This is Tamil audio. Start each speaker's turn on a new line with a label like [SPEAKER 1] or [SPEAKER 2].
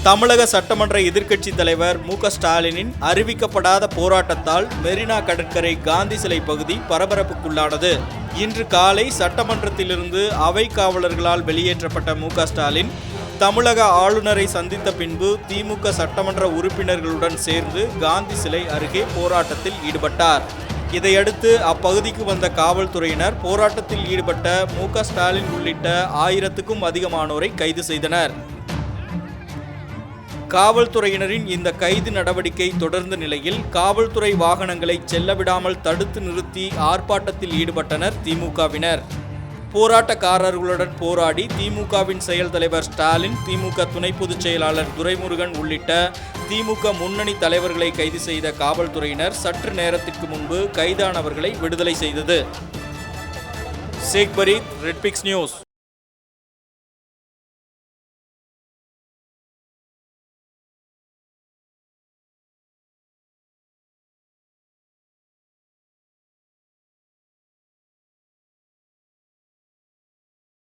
[SPEAKER 1] தமிழக சட்டமன்ற எதிர்க்கட்சித் தலைவர் மு க ஸ்டாலினின் அறிவிக்கப்படாத போராட்டத்தால் மெரினா கடற்கரை காந்தி சிலை பகுதி பரபரப்புக்குள்ளானது. இன்று காலை சட்டமன்றத்திலிருந்து அவை காவலர்களால் வெளியேற்றப்பட்ட மு க ஸ்டாலின் தமிழக ஆளுநரை சந்தித்த பின்பு திமுக சட்டமன்ற உறுப்பினர்களுடன் சேர்ந்து காந்தி சிலை அருகே போராட்டத்தில் ஈடுபட்டார். இதையடுத்து அப்பகுதிக்கு வந்த காவல்துறையினர் போராட்டத்தில் ஈடுபட்ட மு க ஸ்டாலின் உள்ளிட்ட ஆயிரத்துக்கும் அதிகமானோரை கைது செய்தனர். காவல்துறையினரின் இந்த கைது நடவடிக்கை தொடர்ந்த நிலையில் காவல்துறை வாகனங்களை செல்லவிடாமல் தடுத்து நிறுத்தி ஆர்ப்பாட்டத்தில் ஈடுபட்டனர் திமுகவினர். போராட்டக்காரர்களுடன் போராடி திமுகவின் செயல் தலைவர் ஸ்டாலின் திமுக துணை பொதுச் செயலாளர் துரைமுருகன் உள்ளிட்ட திமுக முன்னணி தலைவர்களை கைது செய்த காவல்துறையினர் சற்று நேரத்திற்கு முன்பு கைதானவர்களை விடுதலை செய்தது. Sheikh Fareed Redpix news.